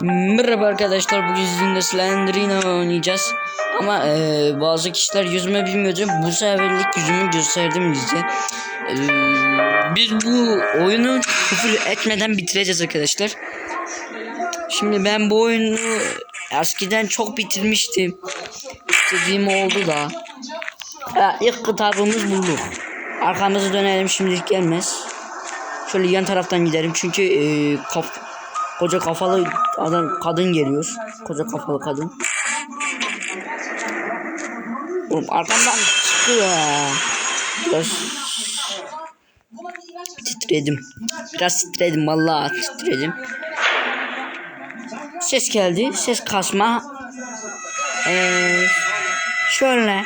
Merhaba arkadaşlar bugün sizinle Slenderina oynayacağız. Ama e, bazı kişiler yüzümü bilmiyordu. Bu seferlik yüzümü gösterdim bize E, biz bu oyunu küfür etmeden bitireceğiz arkadaşlar. Şimdi ben bu oyunu eskiden çok bitirmiştim. İstediğim oldu da. Ha, ilk kitabımız bulduk arkamızı dönelim şimdilik gelmez. Şöyle yan taraftan gidelim. Çünkü e, kaf Koca kafalı adam kadın geliyor. Koca kafalı kadın. Oğlum arkamdan çıkıyor. Biraz titredim. Biraz titredim vallahi titredim. Ses geldi. Ses kasma. Ee, şöyle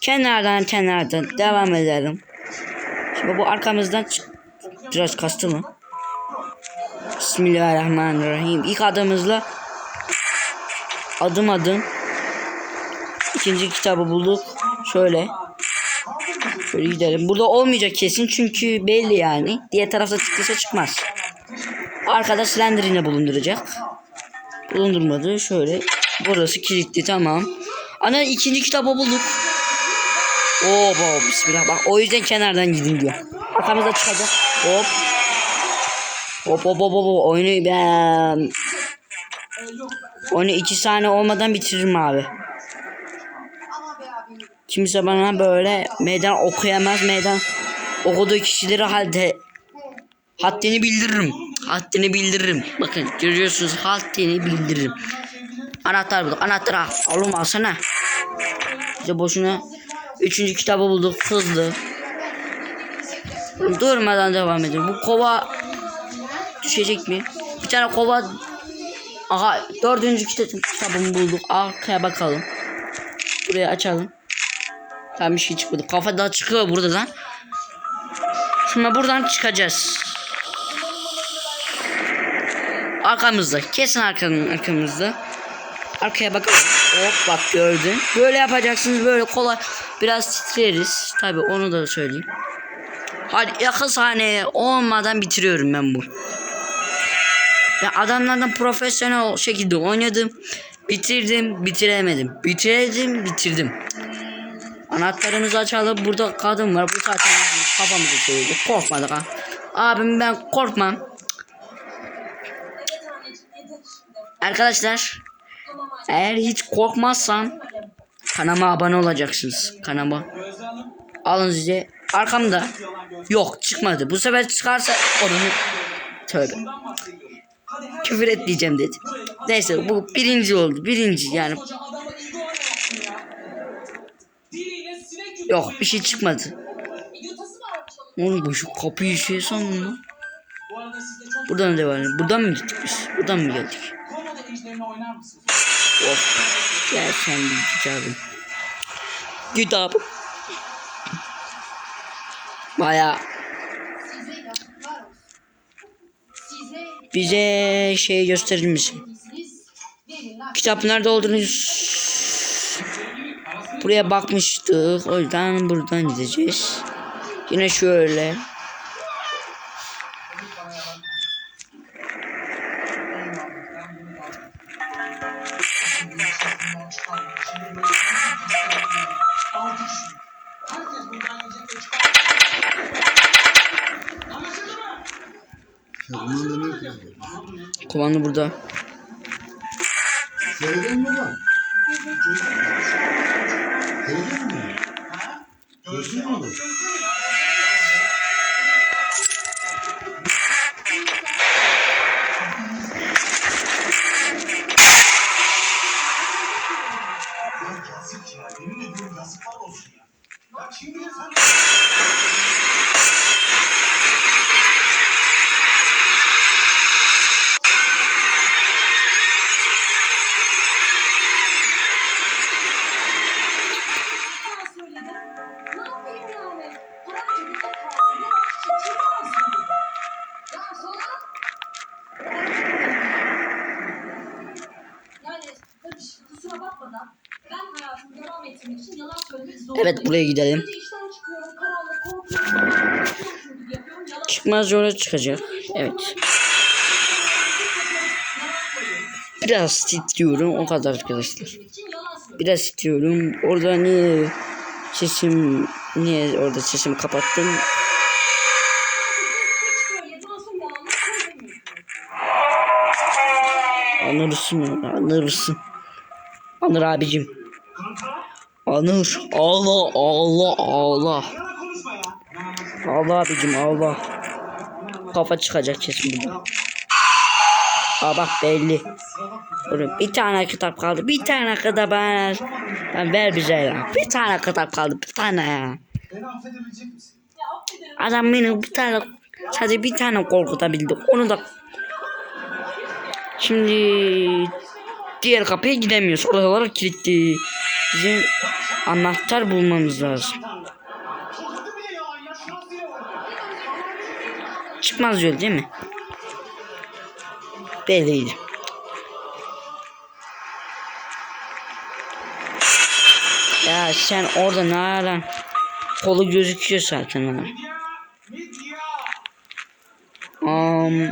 kenardan kenardan devam edelim. Şimdi bu arkamızdan biraz kastı mı? Bismillahirrahmanirrahim. İlk adımızla adım adım ikinci kitabı bulduk. Şöyle. Şöyle gidelim. Burada olmayacak kesin çünkü belli yani. Diğer tarafta çıktıysa çıkmaz. Arkada Slender'ine bulunduracak. Bulundurmadı. Şöyle. Burası kilitli tamam. Ana ikinci kitabı bulduk. Oo, bismillah. Bak o yüzden kenardan gidin diyor. Arkamızda çıkacak. Hop. Hop hop hop hop oyunu ben Oyunu iki saniye olmadan bitiririm abi. Kimse bana böyle meydan okuyamaz meydan okuduğu kişileri halde haddini bildiririm. Haddini bildiririm. Bakın görüyorsunuz haddini bildiririm. Anahtar bulduk. Anahtar. Oğlum alsana. İşte boşuna üçüncü kitabı bulduk. Hızlı. Durmadan devam edelim. Bu kova düşecek mi? Bir tane kova Aha dördüncü kitabımı bulduk. Arkaya bakalım. Burayı açalım. Tam bir şey çıkmadı. Kafa daha çıkıyor burada lan. Şimdi buradan çıkacağız. Arkamızda. Kesin arkanın arkamızda. Arkaya bakalım. Hop bak gördün. Böyle yapacaksınız böyle kolay. Biraz titreriz. Tabi onu da söyleyeyim. Hadi yakın sahneye olmadan bitiriyorum ben bu. Ben adamlardan profesyonel şekilde oynadım. Bitirdim, bitiremedim. Bitiremedim, bitirdim. Anahtarımızı açalım. Burada kadın var. Bu zaten kafamızı soyuldu. Korkmadık ha. Abim ben korkmam. Arkadaşlar eğer hiç korkmazsan kanama abone olacaksınız. Kanama. Alın size. Arkamda. Yok çıkmadı. Bu sefer çıkarsa onu tövbe. Küfür etmeyeceğim dedi. Neyse bu birinci oldu. Birinci yani. Yok bir şey çıkmadı. Oğlum bu şu kapıyı şey sandım lan. Buradan devam edelim. Buradan mı gittik biz? Buradan mı geldik? Of. Gel sen bir kitabım. Kitabım. Baya bize şey gösterir misin? Kitap nerede olduğunu buraya bakmıştık. O yüzden buradan gideceğiz. Yine şöyle. Kumanda burada. Söyledin mi lan? Söyledin mi? Gördün mü? Da ben hayatımı devam ettirmek için yalan söylemek zorundayım. Evet buraya gidelim. Gece işten çıkıyorum, karanlık, korkuyorum. Yapıyorum, yalan Çıkmaz yola çıkacak. Evet. biraz titriyorum o kadar arkadaşlar. Biraz titriyorum. Orada niye sesim niye orada sesimi kapattım? Böyle masum Anır abicim. Anır. Allah Allah Allah. Allah abicim Allah. Kafa çıkacak kesin burada. Aa bak belli. Oğlum bir tane kitap kaldı. Bir tane kitap ben. Lan ver bize ya. Bir tane kitap kaldı. Bir tane ya. Adam beni bir tane sadece bir tane korkutabildi. Onu da şimdi diğer kapıya gidemiyoruz. Oralar kilitli. Bizim anahtar bulmamız lazım. Çıkmaz yol değil mi? Belliydi. Ya sen orada ne aran? Kolu gözüküyor zaten ha. Um,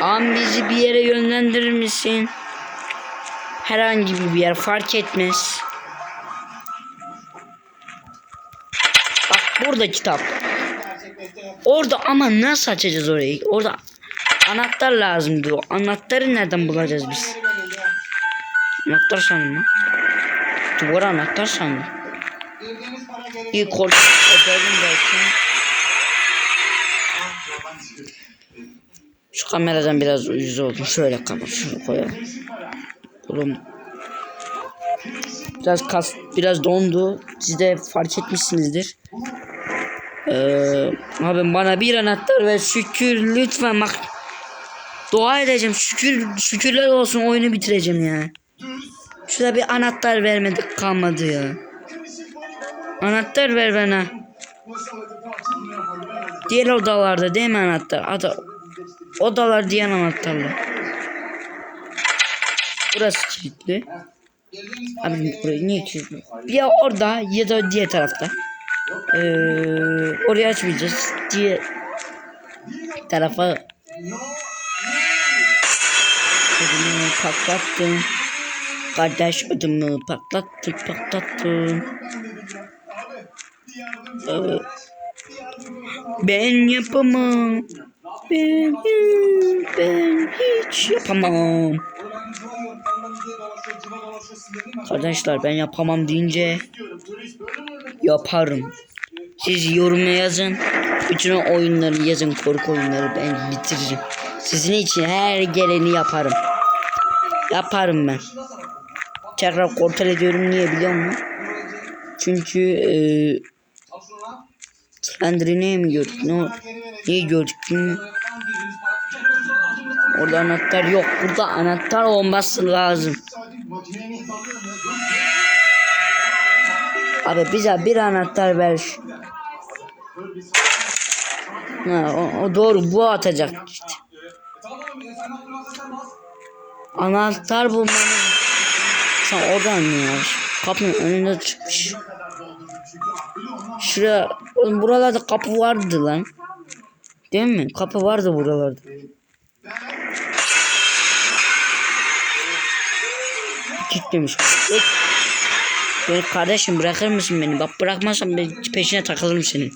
am bizi bir yere yönlendirir misin? Herhangi bir yer fark etmez. Bak burada kitap. Orada ama nasıl açacağız orayı? Orada anahtar lazım diyor. Anahtarı nereden bulacağız biz? Anahtar sandım lan. Duvara anahtar sandım. İyi korku belki. Şu kameradan biraz yüz oldum. Şöyle kapat şunu koyalım. Oğlum. Biraz kas, biraz dondu. Siz de fark etmişsinizdir. Ee, abi bana bir anahtar ver şükür lütfen bak. Dua edeceğim şükür şükürler olsun oyunu bitireceğim ya. Şurada bir anahtar vermedik kalmadı ya. Anahtar ver bana. Diğer odalarda değil mi anahtar? Ada odalar diyen anahtarlar. Burası kilitli. Abi burayı niye kilitli? Ya orada ya da diğer tarafta. Ee, orayı açmayacağız. Diğer tarafa ödümü patlattım. Kardeş ödümü patlattı patlattım. Ee, ben yapamam. Ben, ben hiç yapamam. Arkadaşlar ben yapamam deyince yaparım. Siz yoruma yazın. Bütün oyunları yazın korku oyunları ben bitiririm. Sizin için her geleni yaparım. Yaparım ben. Tekrar kontrol ediyorum niye biliyor musun? Çünkü eee Slender'i mi gördük? Ne oldu? Gördük bilmiyorum. Orada anahtar yok. Burada anahtar olması lazım. Abi bize bir anahtar ver. Ha, o, o doğru bu atacak işte. Anahtar bulmamız. Sen oradan mı ya? Kapının önünde çıkmış. Şuraya, buralarda kapı vardı lan. Değil mi? Kapı vardı buralarda. Git. Beni kardeşim bırakır mısın beni? Bak bırakmazsam ben peşine takılırım senin.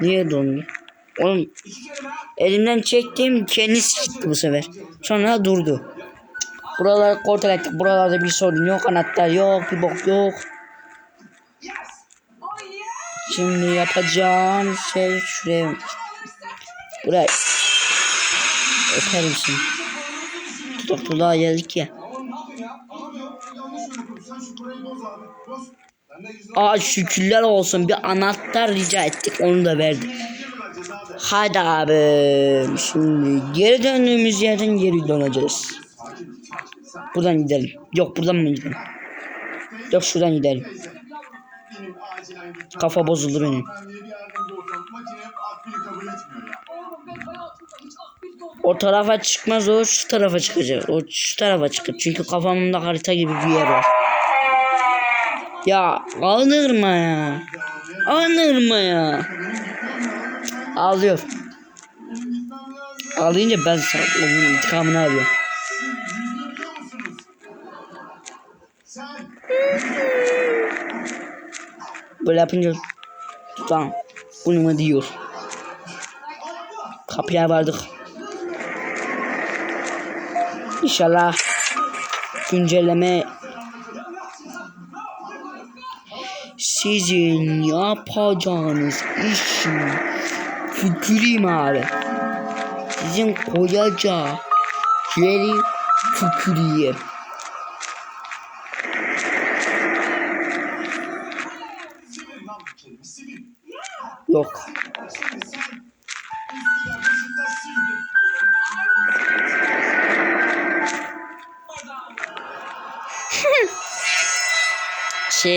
Niye dondu? Oğlum elimden çektiğim kendisi çıktı bu sefer. Sonra durdu. Buraları kontrol ettik. Buralarda bir sorun yok. Anahtar yok. Bir bok yok. Şimdi yapacağım şey şuraya. Buraya. Öperim seni. Tutak tulağa geldik ya. Aa şükürler olsun bir anahtar rica ettik onu da verdi. Hadi abi şimdi geri döndüğümüz yerden geri döneceğiz. Buradan gidelim. Yok buradan mı gidelim? Yok şuradan gidelim. Kafa bozuldu benim. O tarafa çıkmaz o şu tarafa çıkacak. O şu tarafa çıkar. Çünkü kafamda harita gibi bir yer var. Ya ağlırma ya. Ağlırma ya. Ağlıyor. Ağlayınca ben onun intikamını alıyorum. Sen Böyle yapınca tutan bunu diyor. Kapıya vardık. İnşallah güncelleme sizin yapacağınız işin tüküreyim abi. Sizin koyacağı yeri tüküreyim.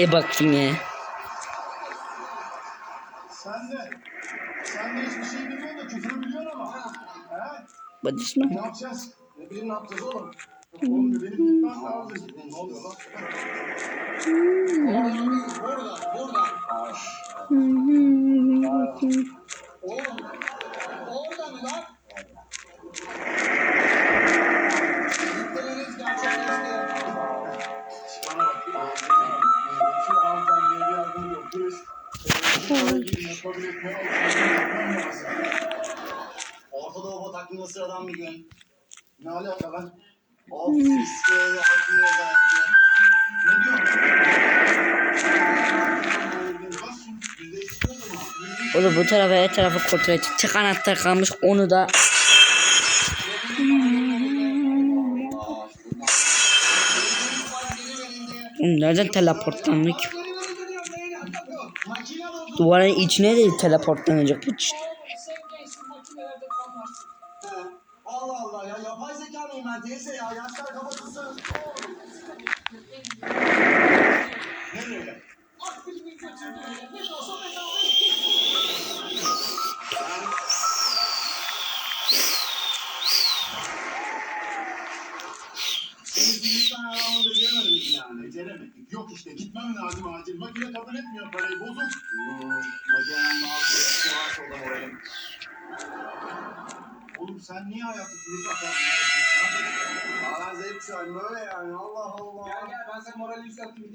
Şeye bakayım ya. Sen de. Sen de hiçbir şey bilmiyorsun da küfür biliyorsun ama. He? Badisma. Ne yapacağız? Ne bileyim ne yapacağız oğlum? Oğlum benim gitmem lazım. Ne oluyor lan? Buradan, buradan. Oğlum, tarafa kontrol edecek. Tek anahtar kalmış onu da nereden teleportlandık? Duvarın içine de teleportlanacak bu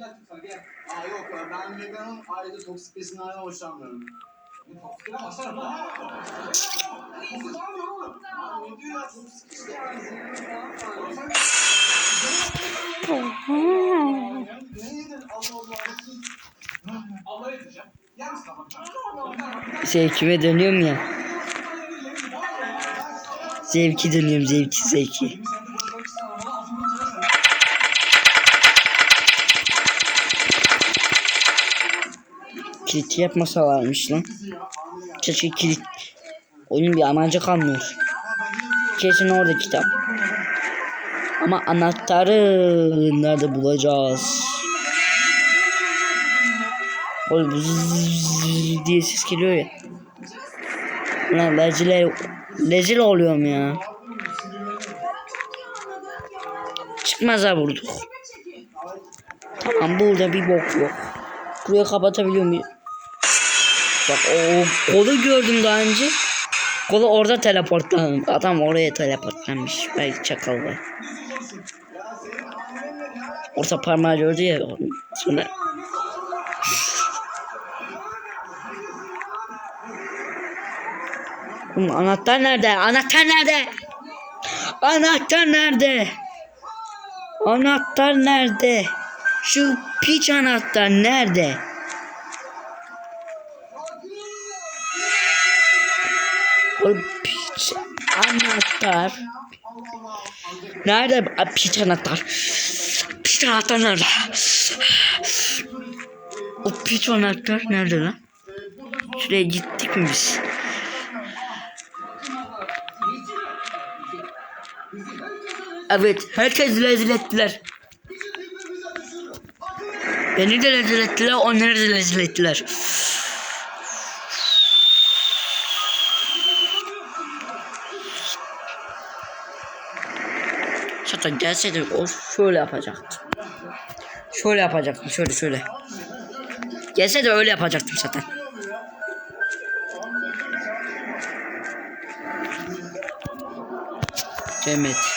atayım sana gel. Aa yok ya ben veganın ayrıca toksik besinlerden hoşlanmıyorum. Başlarım lan. Toksik oğlum. Ne diyor ya toksik işte yani zevkime dönüyorum ya. Zevki dönüyorum zevki zevki. Kilit yapmasalarmış lan. Keşke kilit. Oyun bir amacı kalmıyor. Kesin orada kitap. Ama anahtarı nerede bulacağız? Oğlum diye ses geliyor ya. Ulan rezil, rezil oluyorum ya. Çıkmaza vurduk. Tamam burada bir bok yok. Burayı kapatabiliyor muyum? Bak o kolu gördüm daha önce. Kolu orada teleportlanmış. Adam oraya teleportlanmış. Belki çakal var. Orta parmağı gördü ya. Sonra Oğlum anahtar nerede? Anahtar nerede? Anahtar nerede? Anahtar nerede? Şu piç anahtar nerede? Piç anahtar. Nerede? Piç anahtar. Piç anahtar nerede? O piç anahtar nerede lan? Şuraya gittik mi biz? Evet, herkes rezil ettiler. Beni de rezil ettiler, onları da rezil ettiler. Zaten gelseydi o şöyle yapacaktı. Şöyle yapacaktım, şöyle şöyle. Gelse de öyle yapacaktım zaten. Demet.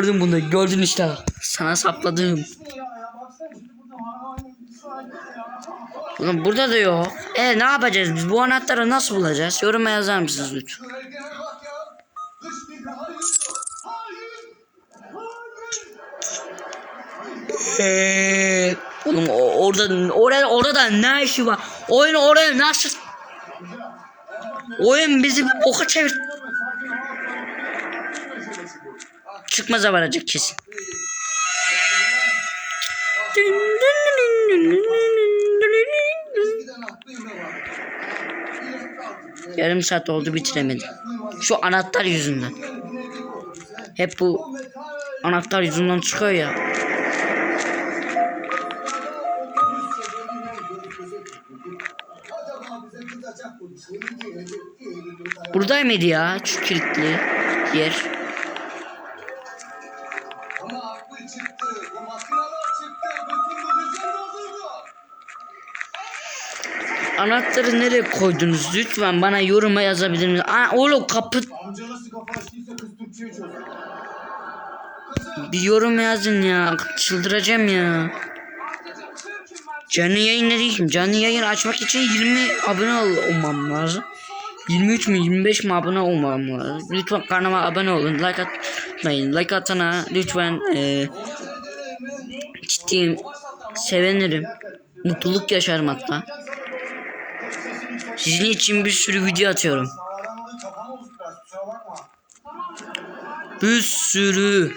Gördün bunu gördün işte. Sana sapladım. işte burada da yok. E ne yapacağız biz bu anahtarı nasıl bulacağız? Yoruma yazar mısınız lütfen? Eee, Oğlum orada oraya orada ne işi var? Oyun oraya nasıl? Oyun bizi bir boka çevir. Çıkmaza varacak kesin. Yarım saat oldu bitiremedim. Şu anahtar yüzünden. Hep bu anahtar yüzünden çıkıyor ya. Buradayım ya şu kilitli yer? Anahtarı nereye koydunuz? Lütfen bana yoruma yazabilir misiniz? Aa, oğlum kapı Amca nasıl kafa açtıysa kız Türkçeyi bir yorum yazın ya. Çıldıracağım ya. Canlı yayın ne diyeyim? Canlı yayın açmak için 20 abone ol- olmam lazım. 23 mü 25 mi abone olmam lazım. Lütfen kanalıma abone olun. Like atmayın. Like atana lütfen e, ciddiyim. Sevinirim. Mutluluk yaşarım hatta. Sizin için bir sürü video atıyorum. Bir sürü.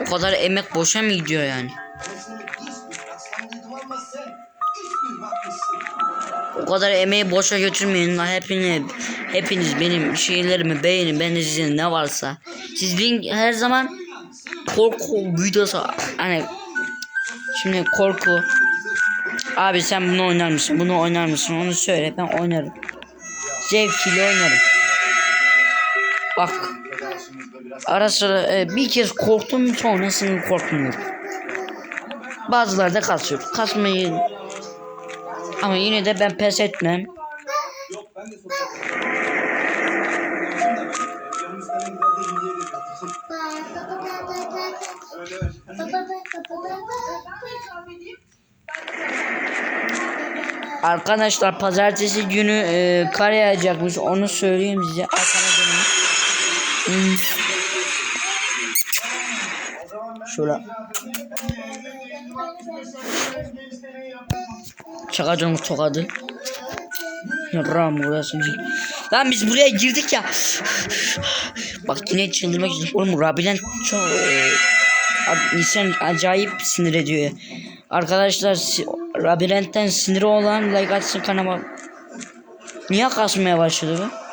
O kadar emek boşa mı gidiyor yani? O kadar emeği boşa götürmeyin. Hepiniz, hepiniz benim şeylerimi beğenin. Ben de sizin ne varsa. Siz link her zaman korku videosu hani şimdi korku abi sen bunu oynar mısın bunu oynar mısın onu söyle ben oynarım zevkiyle oynarım bak ara sıra e, bir kez korktum sonrasını korkmuyorum bazıları da kasıyor kasmayın ama yine de ben pes etmem Yok ben de sosyal. Yanımızda en güzel de hediye de Evet evet. Ben de ikram edeyim. Arkadaşlar pazartesi günü e, kar yağacakmış onu söyleyeyim size arkana dönün. Hmm. Şöyle çakacağım tokadı. Ram burası. Lan biz buraya girdik ya. Bak yine çıldırmak için. Oğlum Rabilen çok e, insan acayip sinir ediyor ya. Arkadaşlar Labirent'ten siniri olan like atsın kanalıma. Niye kasmaya başladı bu?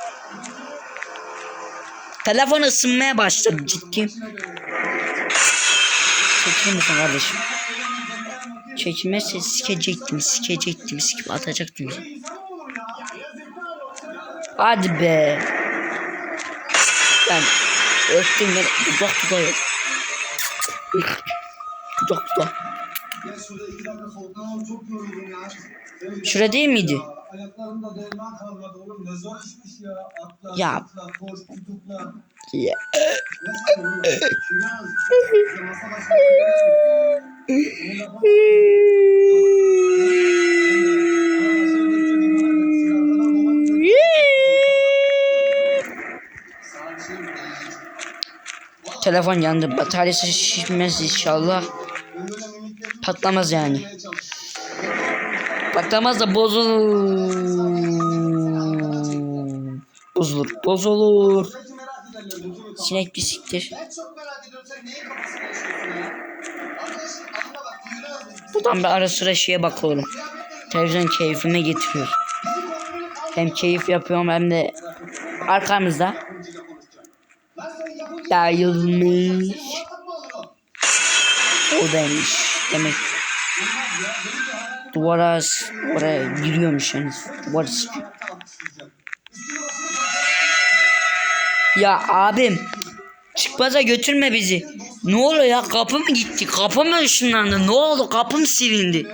Telefon ısınmaya başladı ciddi. Çekilir misin kardeşim? Çekilmezse sikecektim, sikecektim, sikip atacaktım. Hadi be. Ben öptüm ben dudak dudak. Dudak dudak. Ya şurada iki dakika soluklanalım çok yoruldum ya. Değil miydi? Ayaklarımda derman kalmadı oğlum ne zor işmiş ya. Atla, Ya. atla, koş, tutukla. Telefon yandı. Bataryası şişmez inşallah. Patlamaz yani. Patlamaz da bozulur. Bozulur. Bozulur. Sinek yürüyoruz biz. Buradan bir ara sıra şeye bakıyorum. Televizyon keyfime getiriyor. Hem keyif yapıyorum hem de arkamızda olur o? Oradaymış demek. Duvara oraya giriyormuş yani. Duvar Ya abim çıkmaza götürme bizi. Ne oluyor ya kapı mı gitti? Kapı mı ışınlandı? Ne oldu? Kapı mı silindi?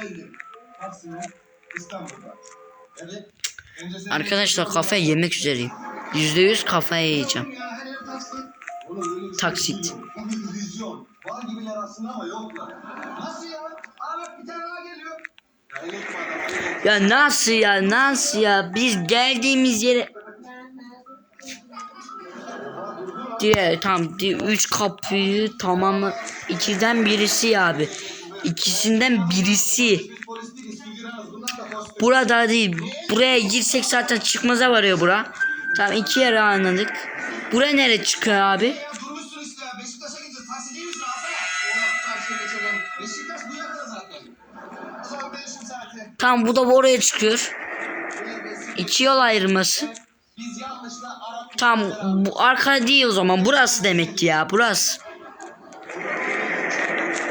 Arkadaşlar kafaya yemek üzereyim. %100 kafaya yiyeceğim. Taksit. Var gibiler aslında ama yoklar. Nasıl ya? Bak bir tane daha geliyor. Ya nasıl ya nasıl ya? Biz geldiğimiz yere diye tam di- üç kapıyı tamamı ikiden birisi ya abi. İkisinden birisi. Burada değil buraya girsek zaten çıkmaza varıyor bura. Tamam iki yere anladık. Bura nere çıkıyor abi saati. tam bu da oraya çıkıyor iki yol ayrılması Biz yanlışla Arap tam bu arka değil o zaman burası demek ki ya burası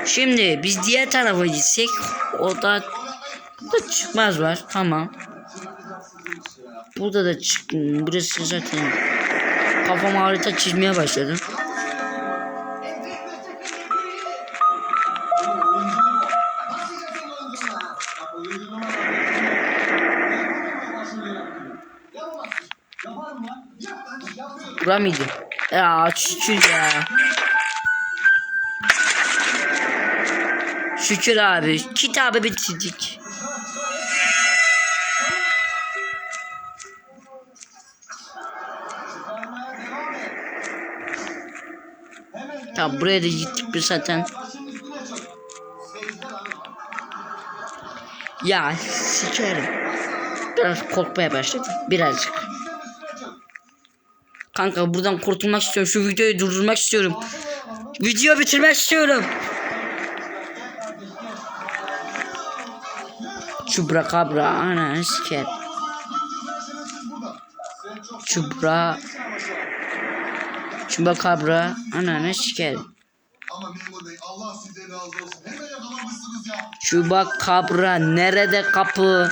Şimdi biz diğer tarafa gitsek o da burada çıkmaz var tamam. Burada da çık burası zaten kafama harita çizmeye başladım. Bura mıydı? Ya şükür ya. Şükür abi. Kitabı bitirdik. Tamam buraya da gittik biz zaten. Ya sikerim. Biraz korkmaya başladım. Birazcık. Kanka buradan kurtulmak istiyorum. Şu videoyu durdurmak istiyorum. Video bitirmek istiyorum. Çubra kabra ana siker. Çubra Çubra kabra ana siker. Yakalamışsınız ya. Çuba kabra nerede kapı?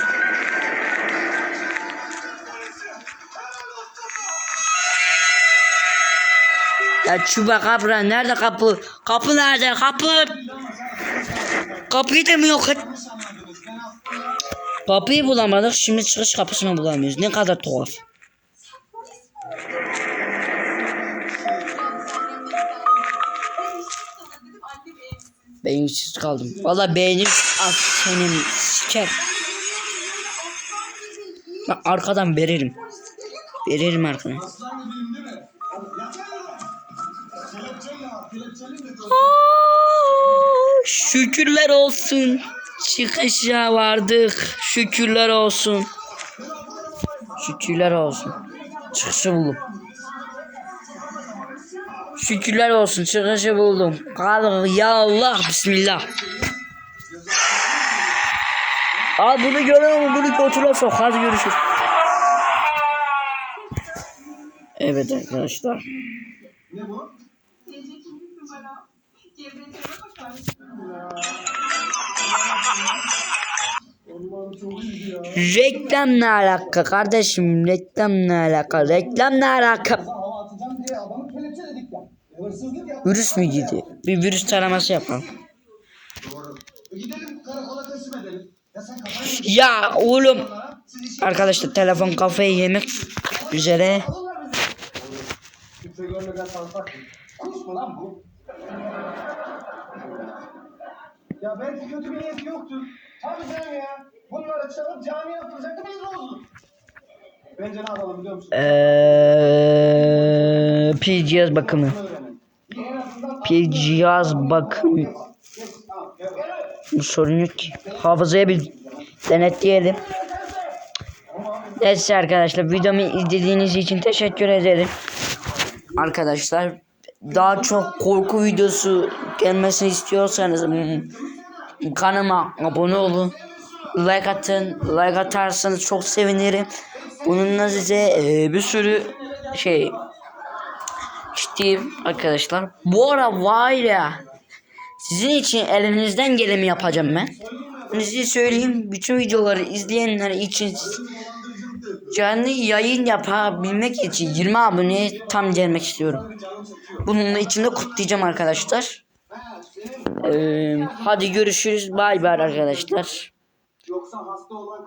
Ya çuba kabra nerede kapı? Kapı nerede? Kapı. Kapıyı da mı yok et? Kapıyı bulamadık. Şimdi çıkış kapısını bulamıyoruz. Ne kadar tuhaf. Ben kaldım. Valla beğenim az senin siker. Ben arkadan veririm. Veririm arkadan. Şükürler olsun. Çıkışa vardık. Şükürler olsun. Şükürler olsun. Çıkışı buldum. Şükürler olsun. Çıkışı buldum. Kalk ya Allah. Bismillah. Al bunu musun? Bunu götüre sok. Hadi görüşürüz. Evet arkadaşlar. Ne bu? Reklam ne alaka kardeşim? Reklam ne alaka? Reklam ne alaka? Virüs mü gidi? Bir virüs taraması yapalım. Ya oğlum. Arkadaşlar telefon kafayı yemek üzere. Ya belki kötü bir niyeti yoktur. Tabii canım ya. Bunları çalıp cami yaptıracaktı biz de olduk. Bence ne yapalım biliyor musun? Eee cihaz bakımı. Cihaz bakımı. Bu sorun yok ki. Hafızaya bir denetleyelim. Neyse arkadaşlar videomu izlediğiniz için teşekkür ederim. Arkadaşlar daha çok korku videosu gelmesini istiyorsanız hmm, kanalıma abone olun. Like atın. Like atarsanız çok sevinirim. Bununla size e, bir sürü şey ciddiyim arkadaşlar. Bu ara var ya sizin için elinizden geleni yapacağım ben. Size söyleyeyim. Bütün videoları izleyenler için canlı yayın yapabilmek için 20 abone tam gelmek istiyorum. Bununla içinde kutlayacağım arkadaşlar. Ee, hadi görüşürüz. Bay bay arkadaşlar. Yoksa hasta olan